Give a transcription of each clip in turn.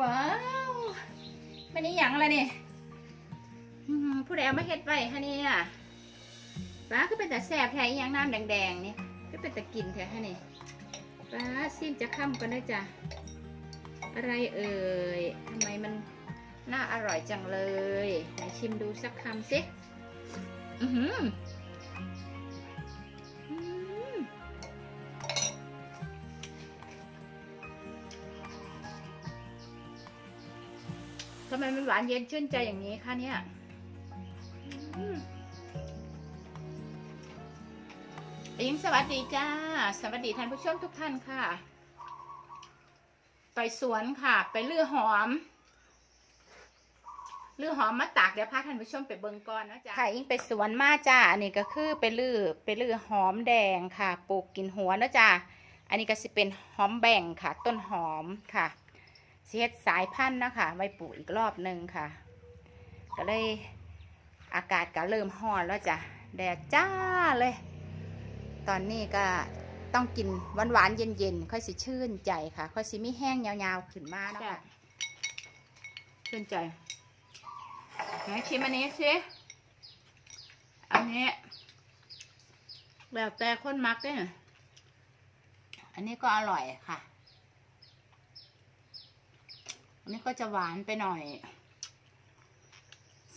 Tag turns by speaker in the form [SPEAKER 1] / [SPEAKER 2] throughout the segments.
[SPEAKER 1] ว้าวมันนี่หยังอะไรนี่ผู้ใดเอามาเฮ็ดไว้คะเนี่ยป้าก็เป็นแต่แสบแท้ยังน้ำแดงๆนี่ก็เป็นแต่กลิ่นแท้ฮะนี่ป้าซิมจะค่ำกันได้จ้ะอะไรเอ่ยทำไมมันน่าอร่อยจังเลยไหนชิมดูสักคำสิอือหือำไมมันหวานเย็นชื่นใจอย่างนี้คะเนี่ยอืมอิงสวัสดีจ้า สวัสดีท่านผู้ชมทุกท่านค่ะ ไปสวนค่ะ ไปเลือหอมลือหอมมาตากเดี๋ยวพาท่านผู้ชมไปเบิ่งก่อนนะจ๊ะค่ะอิงไปสวนมาจ้าอันนี้ก็คือไปลือไปลือหอมแดงค่ะปลูกกินหัวนะจ้าอันนี้ก็สิเป็นหอมแบ่งค่ะ ต้นหอมค่ะ เสียดสายพันธุ์นะคะไว้ปลูกอีกรอบหนึ่งค่ะ ก็เลยอากาศก็เริ่มร้อนแล้วจ้ะแดดจ้าเลย ตอนนี้ก็ต้องกินหวานหวานๆเย็นเย็นๆค่อยสิชื่นใจค่ะ ค่อยสิไม่แห้งยาวๆขึ้นมาเนาะคะชื่นใจไหนชิมอันนี้สิอันนี้แบบแต่คนมักเนี่ยอันนี้ก็อร่อยค่ะ อันนี้ก็จะหวานไปหน่อย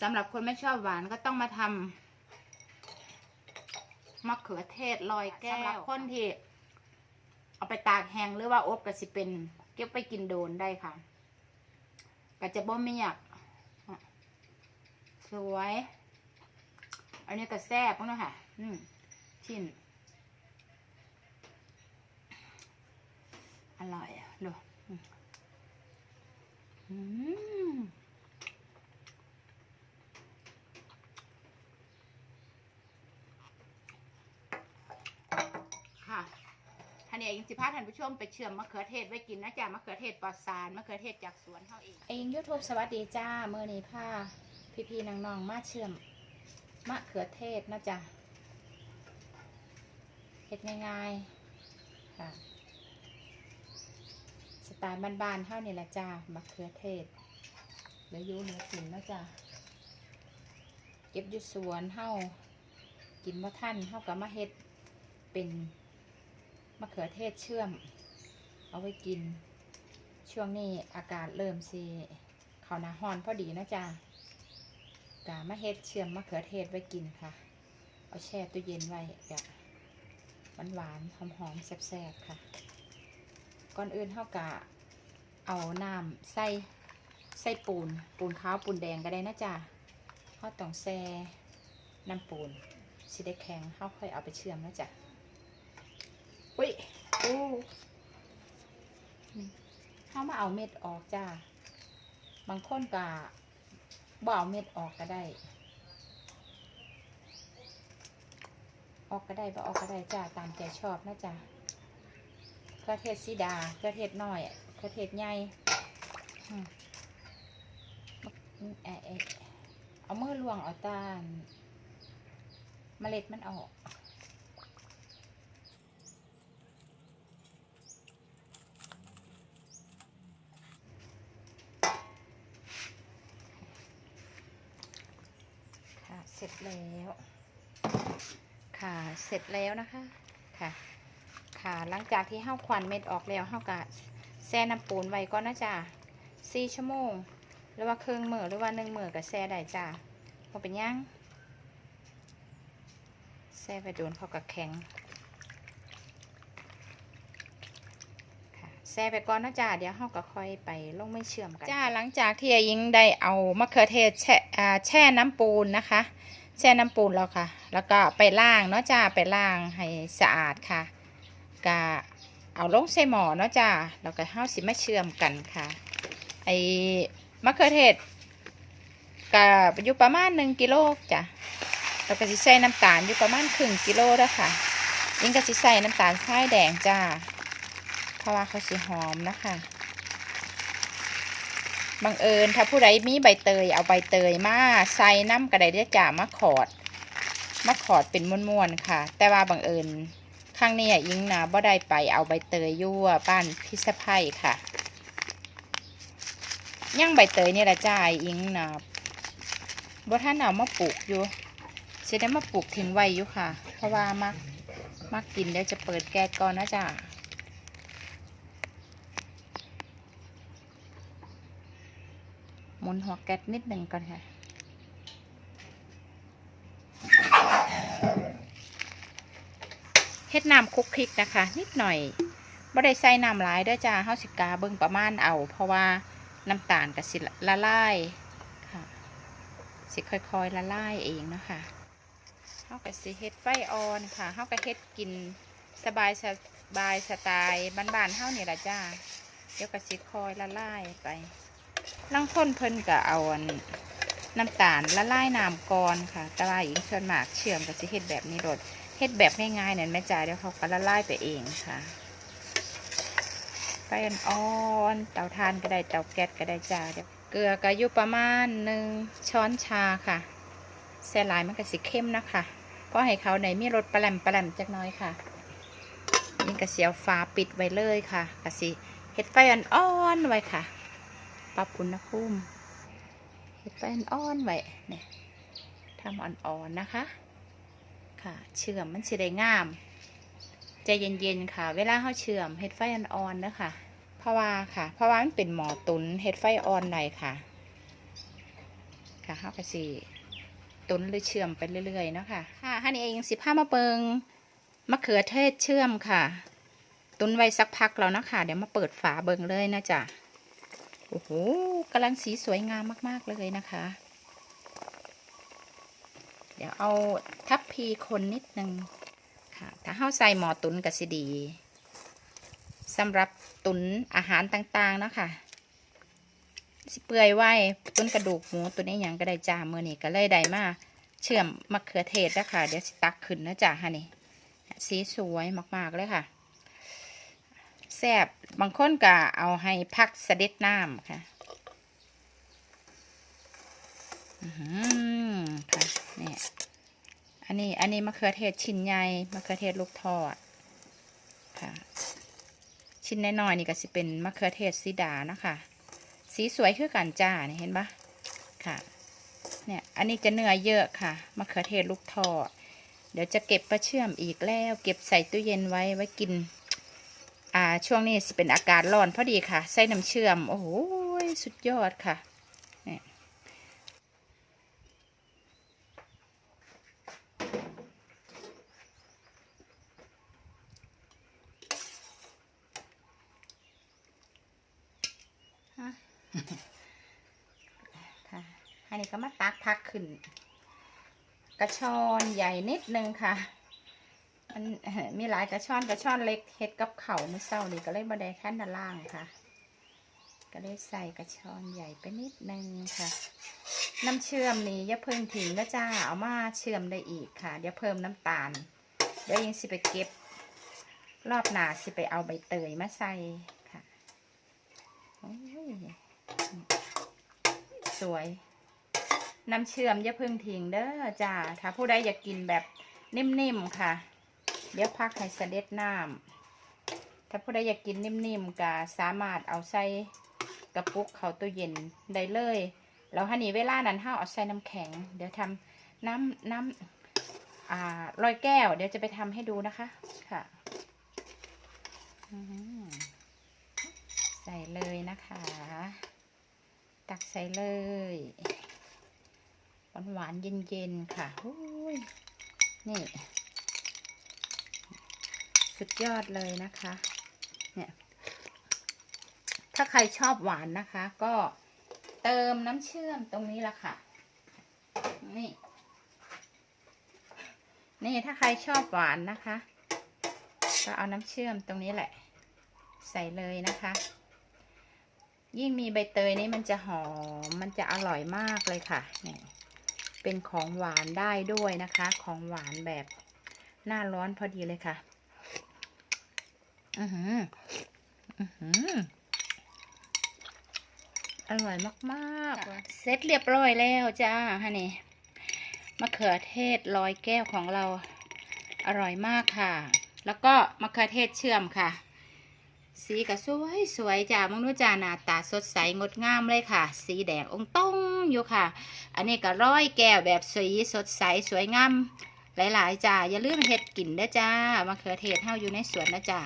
[SPEAKER 1] สำหรับคนไม่ชอบหวานก็ต้องมาทำมะเขือเทศลอยแก้วสำหรับคนที่เอาไปตากแห้งหรือว่าอบก็สิเป็นเก็บไปกินโดนได้ค่ะก็จะบ่เมียากสวย อันนี้ก็แซ่บเนาะค่ะอืมชิ้นอร่อยอะดู ค่ะท่านเองสิพาท่านผู้ชมไปเชื่อมมะเขือเทศไว้กินนะจ๊ะมะเขือเทศปลอดสารมะเขือเทศจากสวนเขาเอง เองยูทูบสวัสดีจ้าเมื่อนี้พาพี่พี่ๆน้องๆมาเชื่อมมะเขือเทศนะจ๊ะเฮ็ดง่ายๆค่ะ สไตล์บ้านๆเท่านี่แหละจ้ามะเขือเทศเหลือยูเหนือกินแล้วจ้าเก็บอยู่สวนเท่ากินว่าท่านเท่ากับมะเฮ็ดเป็นมะเขือเทศเชื่อม เอาไว้กิน ช่วงนี้อากาศเริ่มสิเข้านาฮอนพอดีนะจ้ากามะเฮ็ดเชื่อมมะเขือเทศไว้กินค่ะ เอาแช่ตู้เย็นไว้กะหวานๆหอมๆแซ่บๆค่ะ ก่อนอื่นเท่ากะเอาน้ำใส่ใส่ปูน ปูนขาวปูนแดงก็ได้นะจ๊ะเขาต้องแช่น้ำปูนสิได้แข็งเขาค่อยเอาไปเชื่อมนะจ๊ะอุ้ยอู้นี่เขามาเอาเม็ดออกจ้าบางคนกะบ่เอาเม็ดออกก็ได้ ออกก็ได้บ่ออกก็ได้จ้าตามใจชอบนะจ๊ะ กระเทศสีดากระเทศน้อยกระเทศใหญ่เอะเอะเอามือลวงเอาตาลเมล็ดมันออกค่ะเสร็จแล้ว ค่ะ เสร็จแล้วนะคะ ค่ะ ค่ะ หลังจากที่ห้าควันเม็ดออกแล้วห้ากะแช่น้ำปูนไว้ก่อนนะจ้าสี่ชั่วโมง หรือว่าครึ่งมือหรือว่าหนึ่งมือกับแช่ได้จ้าพอเป็นหยังแช่ไปโดนเขากับแข็งแช่ไปก่อนนะจ้าเดี๋ยวเฮาก็ค่อยไปลงไม่เชื่อมกันจ้าหลังจากที่ยิงได้เอามะเขือเทศแช่แช่น้ำปูนนะคะ แช่น้ำปูนแล้วค่ะ แล้วก็ไปล้างเนาะจ้าไปล้างให้สะอาดค่ะ ก็เอาลงใส่หม้อเนาะจ้าแล้วก็เฮาสิมาเชื่อมกันค่ะ ไอ้มะเขือเทศก็อยู่ประมาณหนึ่งกิโลจ้ะแล้วก็สิใส่น้ำตาลอยู่ประมาณครึ่งกิโลแล้วค่ะยิ่งก็สิใส่น้ำตาลทรายแดงจ้า เพราะว่าเขาสิหอมนะคะบังเอิญถ้าผู้ใดมีใบเตยเอาใบเตยมาใส่น้ำกระไดเด้อจ้ามะขอดมะขอดเป็นม้วนๆค่ะ แต่ว่าบังเอิญ ครั้งนี้อิงนะบ่ได้ไปเอาใบเตยยั่วบ้านพิษไพค่ะย่างใบเตยนี่แหละจ้าอิงนะบ่ท่านเอามาปลูกอยู่จะได้มาปลูกทิ้งไว้อยู่ค่ะ เพราะว่ามักมักกินเดี๋ยวจะเปิดแก๊สก่อนนะจ้าหมุนหัวแก๊สนิดหนึ่งก่อนค่ะ เฮ็ดน้ำคุกคลิกนะคะ นิดหน่อยบ่ได้ใส่น้ำหลายเด้อจ้าเฮาสิกาเบิ่งประมาณเอา เพราะว่าน้ำตาลก็สิละลายค่ะ สิค่อยๆละลายเองเนาะคะเฮาก็สิเฮ็ดไฟอ่อนค่ะเฮาก็เฮ็ดกินสบายสบายสไตล์บ้านๆเฮานี่ล่ะจ้าเดี๋ยวก็สิคอยละลายไปลังคนเพิ่นก็เอานน้ำตาลละลายน้ำก่อนค่ะ แต่ว่าอีกส่วนมากเชื่อมก็สิเฮ็ดแบบนี้โดด เฮ็ดแบบง่ายๆเนี่ยแม่จ๋าเดี๋ยวเขาก็ละลายไปเองค่ะไฟอ่อนๆเตาถ่านก็ได้เตาแก๊สก็ได้จ้าเดี๋ยวเกลือก็อยู่ประมาณหนึ่งช้อนชาค่ะแซ่หลายมันก็สิเข้มนะคะเพราะให้เขาในมีรสปลาแหลมปลาแหลมจักน้อยค่ะนี่กระเสียวฟ้าปิดไว้เลยค่ะกระสิเฮ็ดไฟอ่อนๆไว้ค่ะ ปรับอุณหภูมิเฮ็ดไฟอ่อนๆไว้เนี่ยทำอ่อนๆนะคะ ค่ะ เชื่อมมันสิได้งามใจเย็นๆค่ะ เวลาเขาเชื่อมเฮ็ดไฟอ่อนๆนะคะเพราะว่าค่ะ เพราะว่ามันเป็นหมอตุนเฮ็ดไฟอ่อนได้ค่ะ ค่ะเขาก็สิตุนหรือเชื่อมไปเรื่อยๆเนาะค่ะ ค่ะฮันนี่เองสิผ้ามาเปิงมะเขือเทศเชื่อมค่ะ ตุนไว้สักพักแล้วนะคะเดี๋ยวมาเปิดฝาเบิงเลยนะจ๊ะโอ้โหกำลังสีสวยงามมากๆเลยนะคะ เดี๋ยวเอาทับพีคนนิดนึงค่ะถ้าเฮาใส่หมอตุนก็สิดีสำหรับตุนอาหารต่างๆเนาะคะสิเปื่อยไว้ตุนกระดูกหมูตัวนี้ยังก็ได้จ้ามือนี่ก็เลยได้มาเชื่อมมะเขือเทศนะคะเดี๋ยวสิตักขึ้นนะจ้าฮะนี่สีสวยมากๆเลยค่ะแซ่บบางคนก็เอาให้พักเสด็จน้ำค่ะอือหือค่ะเนี่ยอันนี้อันนี้มะเขือเทศชิ้นใหญ่มะเขือเทศลูกทอดค่ะ ชิ้นน้อยๆนี่ก็สิเป็นมะเขือเทศสีดานะคะ สีสวยคือกันจ้าเนี่เห็นปะค่ะ เนี่ยอันนี้จะเนื้อเยอะค่ะมะเขือเทศลูกทอดเดี๋ยวจะเก็บประเชื่อมอีกแล้ว เก็บใส่ตู้เย็นไว้ไว้กิน อ่าช่วงนี้สิเป็นอากาศร้อนพอดีค่ะ ใส่น้ำเชื่อม โอ้โหสุดยอดค่ะ อั นนี้ก็มาตักพักขึ้น กระชอนใหญ่นิดนึงค่ะ มันมีหลายกระชอนกระชอนเล็กเฮ็ดกับเข่ามื่อเช้านี่ก็เลยมาได้ขั้นด้านล่างค่ะ ก็เลยใส่กระชอนใหญ่ไปนิดนึงค่ะ น้ำเชื่อมนี่อย่าเพิ่งทิ้งนะจ้าเอามาเชื่อมได้อีกค่ะเดี๋ยวเพิ่มน้ำตาล เดี๋ยวยังสิไปเก็บ รอบหนาสิไปเอาใบเตยมาใส่ค่ะโอ้ยสวย น้ำเชื่อมอย่าเพิ่งทิ้งเด้อจ้าถ้าผู้ใดอยากกินแบบนิ่มๆค่ะ เดี๋ยวพักให้เสด็จน้ำถ้าผู้ใดอยากกินนิ่มๆก็สามารถเอาใส่กระปุกเขาตู้เย็นได้เลยแล้วฮันนี่เวลานั้นห้าเอาใส่น้ำแข็ง เดี๋ยวทำน้ำน้ำอ่าลอยแก้ว เดี๋ยวจะไปทำให้ดูนะคะค่ะใส่เลยนะคะ ตักใส่เลยานหวานเย็นๆค่ะโอ้ยนี่ สุดยอดเลยนะคะ เนี่ย ถ้าใครชอบหวานนะคะ ก็เติมน้ำเชื่อมตรงนี้ละค่ะ นี่ นี่ถ้าใครชอบหวานนะคะ ก็เอาน้ำเชื่อมตรงนี้แหละ ใส่เลยนะคะ ยิ่งมีใบเตยนี่มันจะหอม มันจะอร่อยมากเลยค่ะเนี่ย เป็นของหวานได้ด้วยนะคะ ของหวานแบบหน้าร้อนพอดีเลยค่ะ อือหือ อือหือ อร่อยมากๆ เสร็จเรียบร้อยแล้วจ้าฮะนี่มะเขือเทศลอยแก้วของเราอร่อยมากค่ะ แล้วก็มะเขือเทศเชื่อมค่ะ สีก็สวยสวยจ้ามองดูจ้าหน้าตาสดใสงดงามเลยค่ะ สีแดงองต้อง อยู่ค่ะ อันนี้ก็ร้อยแก้วแบบสีสดใสสวยงามหลายๆจ้าอย่าลืมเห็ดกินนะจ้ามะเขือเทศเฮาอยู่ในสวนนะจ้า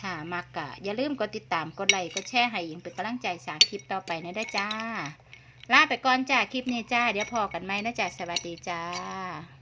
[SPEAKER 1] ถ้ามากะอย่าลืมกดติดตามกดไลค์กดแชร์ให้หญิงเป็นกำลังใจสาคลิปต่อไปนะได้จ้าลาไปก่อนจ้าคลิปนี้จ้า เดี๋ยวพอกันไหมนะจ้าสวัสดีจ้า